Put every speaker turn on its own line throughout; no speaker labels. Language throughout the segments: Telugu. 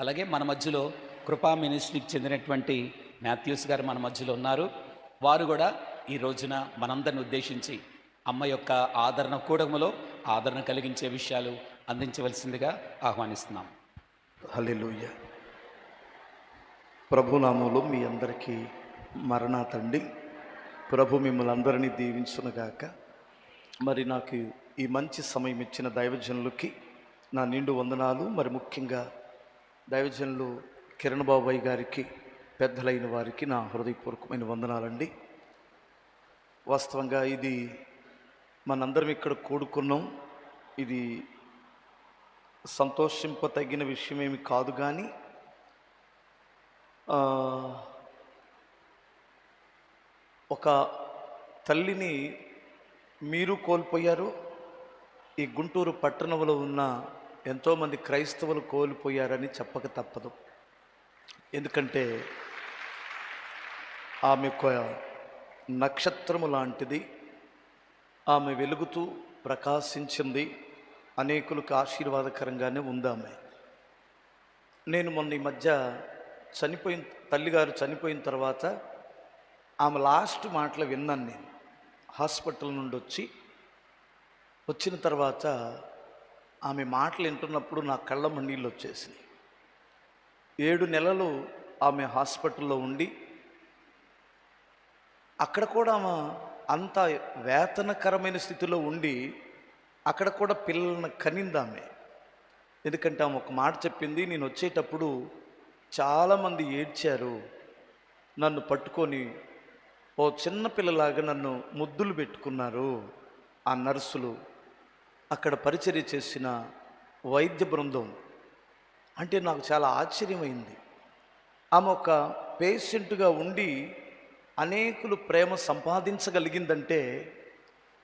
అలాగే మన మధ్యలో కృపా మినిస్ట్రీకి చెందినటువంటి మాథ్యూస్ గారు మన మధ్యలో ఉన్నారు. వారు కూడా ఈ రోజున మనందరిని ఉద్దేశించి అమ్మ యొక్క ఆదరణ కూడములో ఆదరణ కలిగించే విషయాలు అందించవలసిందిగా ఆహ్వానిస్తున్నాం.
హల్లెలూయ. ప్రభునామంలో మీ అందరికీ మరణా తండి ప్రభు మిమ్మల్ని అందరినీ దీవించునుగాక. మరి నాకు ఈ మంచి సమయం ఇచ్చిన దైవజనులకి నా నిండు వందనాలు. మరి ముఖ్యంగా దైవజనులు కిరణ్ బాబాయ్ గారికి పెద్దలైన వారికి నా హృదయపూర్వకమైన వందనాలండి. వాస్తవంగా ఇది మనందరం ఇక్కడ కూడుకున్నాం. ఇది సంతోషింపతగిన విషయమేమి కాదు కానీ ఒక తల్లిని మీరు కోల్పోయారు. ఈ గుంటూరు పట్టణంలో ఉన్న ఎంతోమంది క్రైస్తవులు కోల్పోయారని చెప్పక తప్పదు. ఎందుకంటే ఆమె నక్షత్రము లాంటిది. ఆమె వెలుగుతూ ప్రకాశించింది. అనేకులకు ఆశీర్వాదకరంగానే ఉందామె నేను మొన్న ఈ మధ్య చనిపోయిన తల్లిగారు చనిపోయిన తర్వాత ఆమె లాస్ట్ మాటలు విన్నాను నేను. హాస్పిటల్ నుండి వచ్చి వచ్చిన తర్వాత ఆమె మాటలు వింటున్నప్పుడు నా కళ్ళ నీళ్ళు వచ్చేసినాయి. ఏడు నెలలు ఆమె హాస్పిటల్లో ఉండి అక్కడ కూడా ఆమె అంత వేతనకరమైన స్థితిలో ఉండి అక్కడ కూడా పిల్లలను కనిందామె. ఎందుకంటే ఆమె ఒక మాట చెప్పింది నేను వచ్చేటప్పుడు చాలామంది ఏడ్చారు నన్ను పట్టుకొని ఓ చిన్న పిల్లలాగా నన్ను ముద్దులు పెట్టుకున్నారు ఆ నర్సులు. అక్కడ పరిచర్య చేసిన వైద్య బృందం. అంటే నాకు చాలా ఆశ్చర్యమైంది. ఆమె ఒక పేషెంట్గా ఉండి అనేకులు ప్రేమ సంపాదించగలిగిందంటే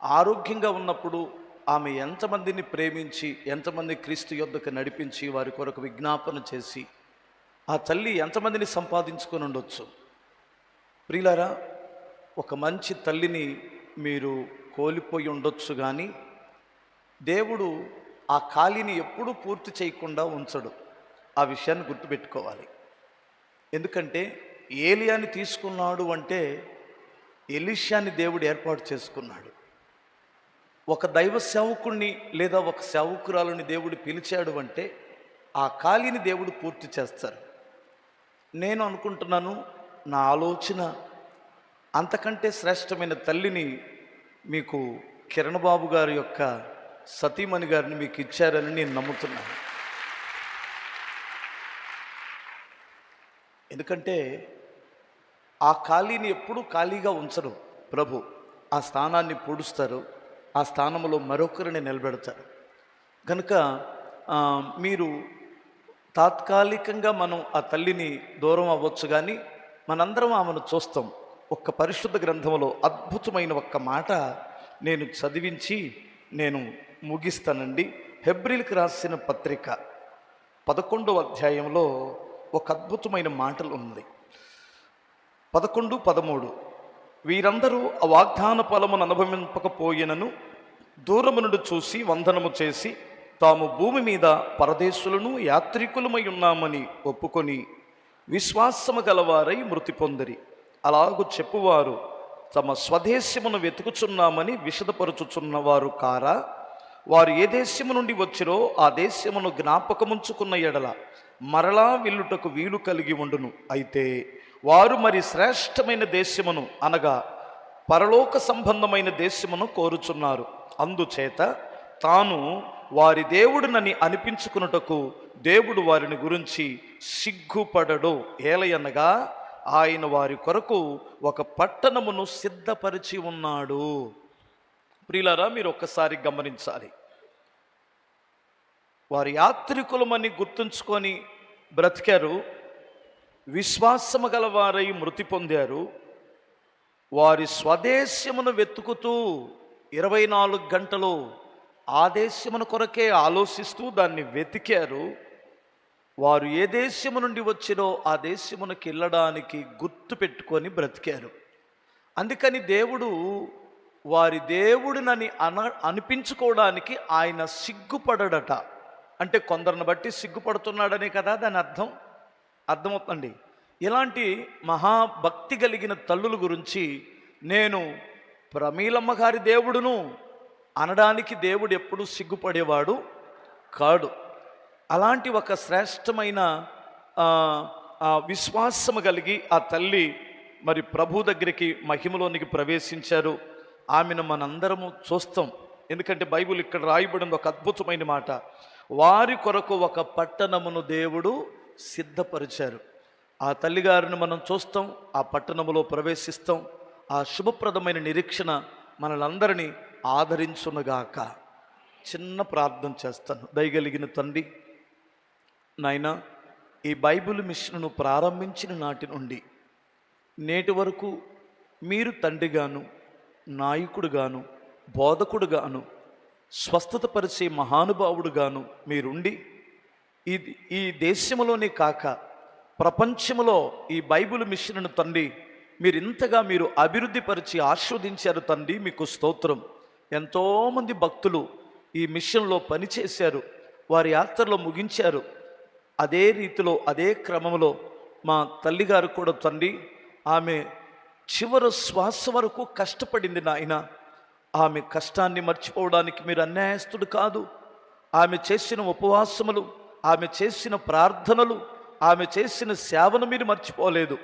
ఆరోగ్యంగా ఉన్నప్పుడు ఆమె ఎంతమందిని ప్రేమించి ఎంతమంది క్రీస్తు యొద్దకు నడిపించి వారి కొరకు విజ్ఞాపన చేసి ఆ తల్లి ఎంతమందిని సంపాదించుకొని ఉండొచ్చు? ప్రియులారా ఒక మంచి తల్లిని మీరు కోల్పోయి ఉండొచ్చు కానీ దేవుడు ఆ ఖాళీని ఎప్పుడూ పూర్తి చేయకుండా ఉంచడు. ఆ విషయాన్ని గుర్తుపెట్టుకోవాలి. ఎందుకంటే ఏలియాని తీసుకున్నాడు అంటే ఎలిషాని దేవుడు ఏర్పాటు చేసుకున్నాడు. ఒక దైవ సేవకుణ్ణి లేదా ఒక సేవకురాలని దేవుడు పిలిచాడు అంటే ఆ ఖాళీని దేవుడు పూర్తి చేస్తారు. నేను అనుకుంటున్నాను నా ఆలోచన అంతకంటే శ్రేష్టమైన తల్లిని మీకు కిరణ్ బాబు గారి యొక్క సతీమణి గారిని మీకు ఇచ్చారని నేను నమ్ముతున్నాను. ఎందుకంటే ఆ ఖాళీని ఎప్పుడూ ఖాళీగా ఉంచరు ప్రభు. ఆ స్థానాన్ని పూడుస్తారు ఆ స్థానంలో మరొకరిని నిలబెడతారు. కనుక మీరు తాత్కాలికంగా మనం ఆ తల్లిని దూరం అవ్వచ్చు కానీ మనందరం ఆమెను చూస్తాం. ఒక్క పరిశుద్ధ గ్రంథంలో అద్భుతమైన ఒక్క మాట నేను చదివించి నేను ముగిస్తానండి. హెబ్రిల్కి రాసిన పత్రిక పదకొండవ అధ్యాయంలో ఒక అద్భుతమైన మాటలు ఉంది. పదకొండు పదమూడు. వీరందరూ ఆ వాగ్దాన ఫలమును అనుభవింపకపోయినను దూరమునుడు చూసి వందనము చేసి తాము భూమి మీద పరదేశులను యాత్రికులమై ఉన్నామని ఒప్పుకొని విశ్వాసము గలవారై మృతి పొందిరి. అలాగు చెప్పువారు తమ స్వదేశమును వెతుకుచున్నామని విషదపరుచుచున్నవారు కారా? వారు ఏ దేశము నుండి వచ్చిరో ఆ దేశమును జ్ఞాపకముంచుకున్న ఎడల మరలా వెళ్ళుటకు వీలు కలిగి ఉండును. అయితే వారు మరి శ్రేష్టమైన దేశమును అనగా పరలోక సంబంధమైన దేశమును కోరుచున్నారు. అందుచేత తాను వారి దేవుడినని అనిపించుకున్నటకు దేవుడు వారిని గురించి సిగ్గుపడడు. ఏలయనగా ఆయన వారి కొరకు ఒక పట్టణమును సిద్ధపరిచి ఉన్నాడు. ప్రియులారా మీరు ఒక్కసారి గమనించాలి. వారి యాత్రికులమని గుర్తుంచుకొని బ్రతికారు. విశ్వాసము గలవారై మృతి పొందారు. వారి స్వదేశమును వెతుకుతూ ఇరవై నాలుగు గంటలు ఆ కొరకే ఆలోచిస్తూ దాన్ని వెతికారు. వారు ఏ దేశము నుండి వచ్చినో ఆ దేశమునకి వెళ్ళడానికి గుర్తు పెట్టుకొని బ్రతికారు. అందుకని దేవుడు వారి దేవుడినని అన అనిపించుకోవడానికి ఆయన సిగ్గుపడడట. అంటే కొందరిని బట్టి సిగ్గుపడుతున్నాడనే కదా దాని అర్థం? అర్థమవుతుందండి. ఇలాంటి మహాభక్తి కలిగిన తల్లుల గురించి నేను ప్రమీలమ్మ గారి దేవుడును అనడానికి దేవుడు ఎప్పుడు సిగ్గుపడేవాడు కాడు. అలాంటి ఒక శ్రేష్టమైన విశ్వాసము కలిగి ఆ తల్లి మరి ప్రభు దగ్గరికి మహిమలోనికి ప్రవేశించారు. ఆమెను మనందరము చూస్తాం. ఎందుకంటే బైబిల్ ఇక్కడ రాయబడింది ఒక అద్భుతమైన మాట. వారి కొరకు ఒక పట్టణమును దేవుడు సిద్ధపరిచారు. ఆ తల్లిగారిని మనం చూస్తాం ఆ పట్టణములో ప్రవేశిస్తాం. ఆ శుభప్రదమైన నిరీక్షణ మనలందరినీ ఆదరించునుగాక. చిన్న ప్రార్థన చేస్తాను. దయగలిగిన తండ్రి నాయనా ఈ బైబిల్ మిషన్ను ప్రారంభించిన నాటి నుండి నేటి వరకు మీరు తండ్రిగాను నాయకుడుగాను బోధకుడుగాను స్వస్థత పరిచే మహానుభావుడుగాను మీరుండి ఈ ఈ దేశంలోనే కాక ప్రపంచంలో ఈ బైబిల్ మిషన్ను తండ్రి మీరు ఇంతగా మీరు అభివృద్ధి పరిచి ఆస్వాదించారు తండ్రి మీకు స్తోత్రం. ఎంతోమంది భక్తులు ఈ మిషన్లో పనిచేశారు వారి యాత్రలో ముగించారు. అదే రీతిలో అదే క్రమంలో మా తల్లిగారు కూడా తండ్రి ఆమె చివరి శ్వాస వరకు కష్టపడింది నాయన. ఆమె కష్టాన్ని మర్చిపోవడానికి మీరు అన్యాయస్తుడు కాదు. ఆమె చేసిన ఉపవాసములు ఆమె చేసిన ప్రార్థనలు ఆమె చేసిన సేవను మీరు మర్చిపోలేదు.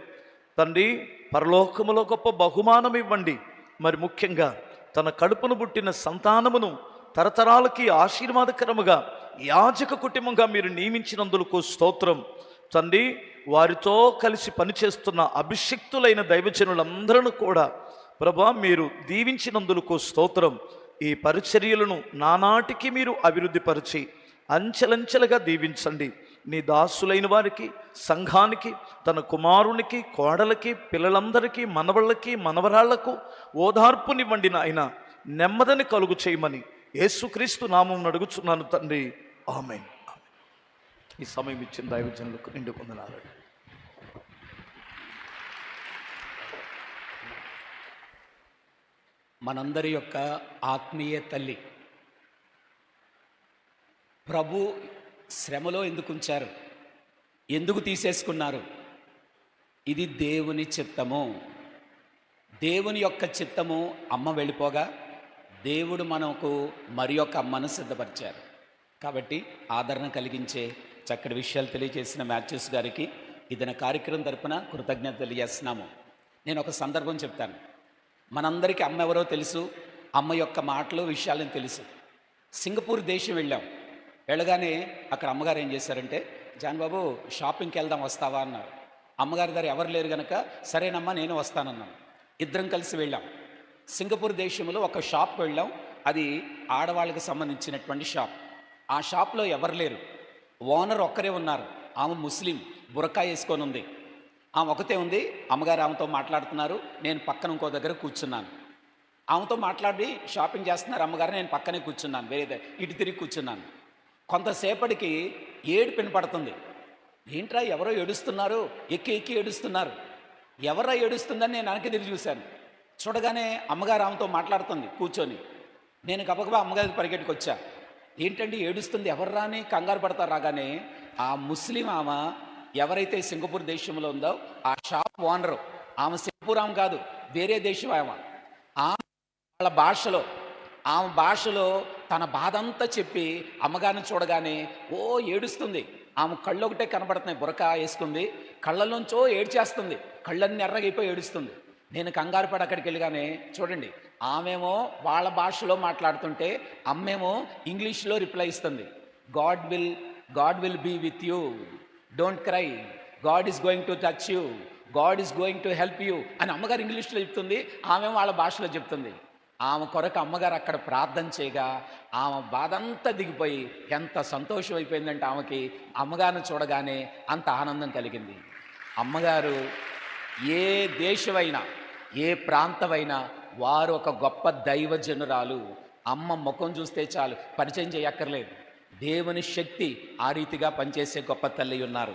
తండ్రి పరలోకములో గొప్ప బహుమానం ఇవ్వండి. మరి ముఖ్యంగా తన కడుపును పుట్టిన సంతానమును తరతరాలకి ఆశీర్వాదకరముగా యాజక కుటుంబంగా మీరు నియమించినందులకు స్తోత్రం. తండ్రి వారితో కలిసి పనిచేస్తున్న అభిషక్తులైన దైవజనులందరూ కూడా ప్రభా మీరు దీవించినందులకు స్తోత్రం. ఈ పరిచర్యలను నానాటికి మీరు అభివృద్ధిపరిచి అంచెలంచెలుగా దీవించండి. నీ దాసులైన వారికి సంఘానికి తన కుమారునికి కోడలకి పిల్లలందరికీ మనవళ్ళకి మనవరాళ్ళకు ఓదార్పునివ్వండి నాయన. నెమ్మదిని కలుగు చేయమని యేసుక్రీస్తు నామం అడుగుచున్నాను తండ్రి. ఆమె ఈ సమయం ఇచ్చిన దైవజనులకు నిండు
మనందరి యొక్క ఆత్మీయ తల్లి. ప్రభు శ్రమలో ఎందుకు ఉంచారు? ఎందుకు తీసేసుకున్నారు? ఇది దేవుని చిత్తము. దేవుని యొక్క చిత్తము అమ్మ వెళ్ళిపోగా దేవుడు మనకు మరి యొక్క అమ్మను సిద్ధపరిచారు. కాబట్టి ఆదరణ కలిగించే చక్కటి విషయాలు తెలియజేసిన మ్యాథ్యూస్ గారికి ఇదన కార్యక్రమం తరపున కృతజ్ఞత తెలియజేస్తున్నాము. నేను ఒక సందర్భం చెప్తాను. మనందరికీ అమ్మ ఎవరో తెలుసు అమ్మ యొక్క మాటలు విషయాలను తెలుసు. సింగపూర్ దేశం వెళ్ళాం. వెళ్ళగానే అక్కడ అమ్మగారు ఏం చేశారంటే జాన్ బాబు షాపింగ్కి వెళ్దాం వస్తావా అన్నారు. అమ్మగారి దగ్గర ఎవరు లేరు గనక సరేనమ్మా నేను వస్తానన్నాను. ఇద్దరం కలిసి వెళ్ళాం. సింగపూర్ దేశంలో ఒక షాప్కి వెళ్ళాం. అది ఆడవాళ్ళకి సంబంధించినటువంటి షాప్. ఆ షాప్లో ఎవరు లేరు. ఓనర్ ఒక్కరే ఉన్నారు. ఆమె ముస్లిం బురకా వేసుకొని ఉంది. ఆమె ఒకతే ఉంది. అమ్మగారు ఆమెతో మాట్లాడుతున్నారు. నేను పక్కన ఇంకో దగ్గర కూర్చున్నాను. ఆమెతో మాట్లాడి షాపింగ్ చేస్తున్నారు అమ్మగారు. నేను పక్కనే కూర్చున్నాను. వేరే ఇటు తిరిగి కూర్చున్నాను. కొంతసేపటికి ఏడు పినపడుతుంది ఏంట్రా ఎవరో ఏడుస్తున్నారు? ఎక్కి ఎక్కి ఏడుస్తున్నారు. ఎవరో ఏడుస్తుందని నేను వెనక్కి తిరిగి చూశాను. చూడగానే అమ్మగారు ఆమెతో మాట్లాడుతుంది కూర్చొని. నేను గబగబా అమ్మగారికి పరిగెట్టుకొచ్చా ఏంటండి ఏడుస్తుంది? ఎవర్రా అని కంగారు పడతారు రాగానే ఆ ముస్లిం ఆమె ఎవరైతే సింగపూర్ దేశంలో ఉందో ఆ షాప్ ఓనరు ఆమె సింగపూర్ ఆమె కాదు వేరే దేశం ఆమె. ఆమె వాళ్ళ భాషలో ఆమె భాషలో తన బాధ అంతా చెప్పి అమ్మగారిని చూడగానే ఓ ఏడుస్తుంది. ఆమె కళ్ళు ఒకటే కనబడుతున్నాయి బురక వేసుకుంది కళ్ళలోంచో ఏడ్చేస్తుంది కళ్ళన్నీ ఎర్రగైపోయి ఏడుస్తుంది. నేను కంగారు పడి అక్కడికి వెళ్ళగానే చూడండి ఆమెమో వాళ్ళ భాషలో మాట్లాడుతుంటే అమ్మేమో ఇంగ్లీష్లో రిప్లై ఇస్తుంది. God will God will be with you. Don't cry God is going to touch you God is going to help you అని అమ్మగారు ఇంగ్లీష్లో చెప్తుంది. ఆమె వాళ్ళ భాషలో చెప్తుంది. ఆమె కొరకు అమ్మగారు అక్కడ ప్రార్థన చేయగా ఆమె బాధ అంతా దిగిపోయి ఎంత సంతోషం అయిపోయిందంటే ఆమెకి అమ్మగారిని చూడగానే అంత ఆనందం కలిగింది. అమ్మగారు ఏ దేశమైనా ఏ ప్రాంతమైనా వారు ఒక గొప్ప దైవజనురాలు. అమ్మ ముఖం చూస్తే చాలు. పరిచయం చేయక్కర్లేదు. దేవుని శక్తి ఆ రీతిగా పనిచేసే గొప్ప తల్లి ఉన్నారు.